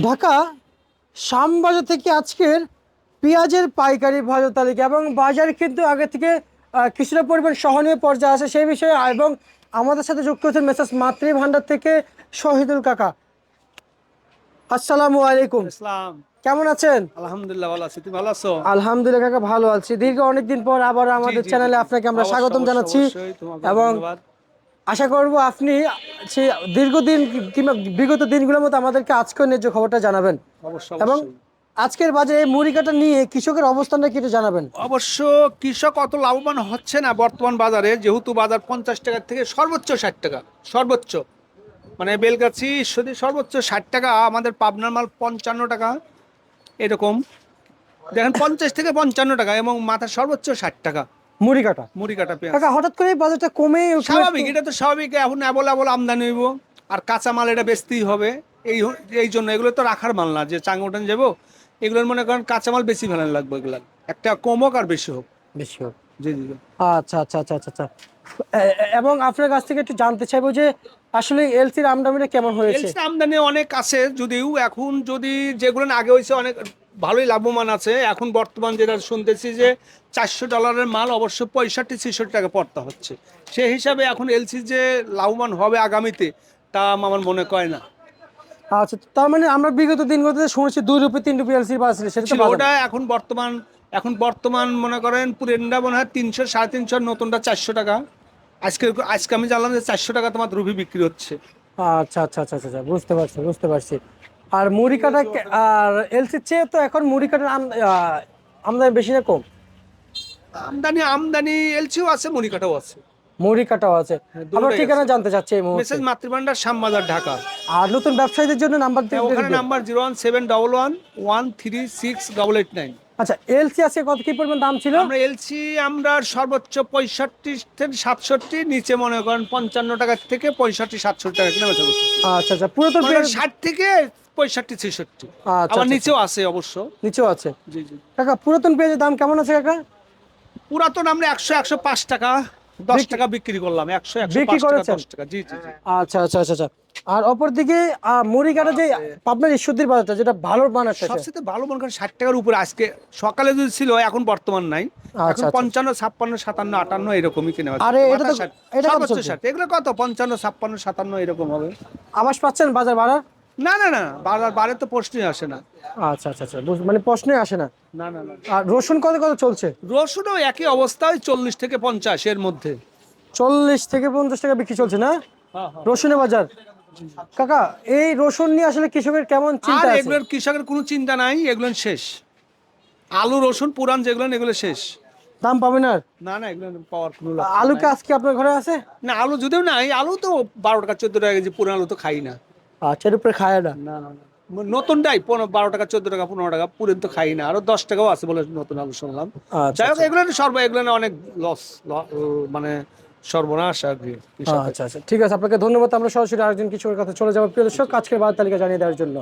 ঢাকা শ্যামবাজার থেকে আজকের পেঁয়াজের পাইকারি বাজার তালিকা এবং বাজার কিন্তু আগে থেকে কিছুটা পরিমাণ সহনীয় পর্যায়ে আছে সেই বিষয়ে এবং আমাদের সাথে যুক্ত হচ্ছেন মেসাজ মাতৃ ভান্ডার থেকে শহীদুল কাকা। আসসালামু আলাইকুম। ইসলাম কেমন আছেন? আলহামদুলিল্লাহ ভালো আছি। তুমি ভালো আছো? আলহামদুলিল্লাহ কাকা ভালো আছি। দীর্ঘ অনেকদিন পর আবার আমাদের চ্যানেলে আপনাকে আমরা স্বাগতম জানাচ্ছি এবং আশা করব আপনি সেই দীর্ঘদিন কিংবা বিগত দিনগুলোর মতো আমাদেরকে আজকের ন্যায্য খবরটা জানাবেন। এবং আজকের বাজারে এই মুড়ি কাটা নিয়ে কৃষকের অবস্থানটা কি জানাবেন। অবশ্য কৃষক অত লাভবান হচ্ছে না বর্তমান বাজারে যেহেতু বাজার পঞ্চাশ টাকা থেকে সর্বোচ্চ ষাট টাকা সর্বোচ্চ। মানে বেলগাছি যদি সর্বোচ্চ ষাট টাকা আমাদের পাবনার মাল পঞ্চান্ন টাকা এরকম। দেখেন পঞ্চাশ থেকে পঞ্চান্ন টাকা এবং মাথা সর্বোচ্চ ষাট টাকা। মুড়ি কাটা। মুড়ি কাটা পেঁয়াজ। কাকা হঠাৎ করে বাজারটা কমে স্বাভাবিক এটা তো স্বাভাবিক এখন অ্যাবল আমদানি হইব। আর কাঁচা মাল এটা বেচতেই হবে। এই এই জন্য এগুলো তো রাখার মাল না যে চাঙ্গা উঠান যাব এগুলোর মনে করেন কাঁচা মাল বেশি ভালো লাগবে এগুলো। একটা কম হোক আর বেশি হোক। বেশি হোক। জি। আচ্ছা আচ্ছা আচ্ছা আচ্ছা আচ্ছা। এবং আপনার কাছ থেকে একটু জানতে চাইব যে আসলে এলসির আমদানিটা কেমন হয়েছে? এলসি আমদানি অনেক আছে যদিও এখন যদি যেগুলো আগে হয়েছে অনেক ভালোই লাভবান আছে। এখন বর্তমান যেটা শুনতেছি যে চারশো ডলারের মাল অবশ্য পঁয়ষট্টি ছেষট্টি টাকা পড়তে হচ্ছে। সেই হিসাবে এখন এলসি যে লাভবান হবে আগামীতে তা আমার মনে কয় না। আচ্ছা তার মানে আমরা বিগত দিনগুলোতে শুনেছি দুই রুপি তিন রুপি এলসি ছিল সেটা ওটা এখন বর্তমান এখন বর্তমান মনে করেন পুরেনটা মনে হয় তিনশো সাড়ে তিনশো নতুনটা চারশো টাকা। আজকে আজকে আমি জানলাম যে চারশো টাকা তোমার রুবি বিক্রি হচ্ছে। আচ্ছা আচ্ছা আচ্ছা আচ্ছা আচ্ছা, বুঝতে পারছি বুঝতে পারছি। আর মুড়ি কাটা আর এলসির চেয়ে তো এখন মুড়ি কাটার আম- আহ, আমদানি বেশি না কম। আমদানি আমদানি এলসিও আছে মুড়িকাটাও আছে। মুড়ি কাটাও আছে। হ্যাঁ, আমরা ঠিকানা জানতে চাচ্ছি এই মুহূর্তে। মেসেজ মাতৃভান্ডার শ্যামবাজার ঢাকা। আর নতুন ব্যবসায়ীদের জন্য নাম্বার দিন ওখানে number zero one seven double one one three six double eight nine. আচ্ছা এলসি আছে কত কি পরিমাণ দাম ছিল? আমরা এলসি আমরা সর্বোচ্চ পঁয়ষট্টি থেকে সাতষট্টি নিচে মনে করেন পঞ্চান্ন টাকা থেকে পঁয়ষট্টি সাতষট্টি টাকা কিনা বেচা করছি আচ্ছা আচ্ছা পুরাতন তো ষাট থেকে পঁয়ষট্টি ছেষট্টি। আচ্ছা, আবার আচ্ছা, নিচেও আছে অবশ্য। নিচেও আছে। জি জি। কাকা পুরাতন পেঁয়াজের দাম কেমন আছে কাকা? পুরাতন আমরা একশো একশো পাঁচ টাকা। দশ টাকা বিক্রি করলাম একশো একশো বিক্রি পাঁচ টাকা করেছেন? দশ টাকা জি জি জি। আচ্ছা আচ্ছা আচ্ছা আচ্ছা। আর অপরদিকে আহ, মুড়ি কাটা যে পাবনার ঈশ্বরদীর বাজারটা যেটা ভালো বানাচ্ছে সবচেয়ে ভালো মনে করেন টাকার উপরে। আজকে সকালে যদি ছিল এখন বর্তমান নাই। এখন আচ্ছা। পঞ্চান্ন ছাপ্পান্ন সাতান্ন আটান্ন এরকমই কিনে আরে এটা তো- এটা কত এগুলো কত? পঞ্চান্ন ছাপ্পান্ন সাতান্ন এরকম হবে। আবাস পাচ্ছেন বাজার বাড়ার না না না বাজার বারে তো প্রশ্নই আসে না। আচ্ছা আচ্ছা আচ্ছা মানে প্রশ্নই আসে না। না না না। আর রসুন কত কত চলছে? রসুনও একই অবস্থা ওই চল্লিশ থেকে পঞ্চাশ এর মধ্যে। চল্লিশ থেকে পঞ্চাশ টাকা বিক্রি চলছে না? হ্যাঁ, হ্যাঁ। রসুনের বাজার। কাকা এই রসুন নিয়ে আসলে কৃষকের কেমন চিন্তা আছে? এগুলোর কৃষকের কোনো চিন্তা নাই এগুলো শেষ। আলু রসুন পুরান যেগুলো এগুলো শেষ। দাম পাবেন আর? না না এগুলো পাওয়ার কোনো আলু। কি আজকে আপনার ঘরে আছে? না আলু যদিও নাই আলু তো বারো টাকা চোদ্দ টাকা কেজি পুরান আলু তো খাই না। আচ্ছা এর উপরে খায় না? না না নতুনটাই পনেরো বারো টাকা চোদ্দ টাকা পনেরো টাকা পুরেন তো খাই না। আরও দশ টাকাও আছে বলে নতুন আলু শুনলাম। আচ্ছা যাই হোক এগুলো সর্ব এগুলো অনেক লস মানে সর্বনাশ আচ্ছা আচ্ছা। ঠিক আছে আপনাকে ধন্যবাদ। আমরা সরাসরি আরেকজন কিছুর কথা চলে যাব। প্রিয় দর্শক আজকের বার তালিকা জানিয়ে দেওয়ার জন্য।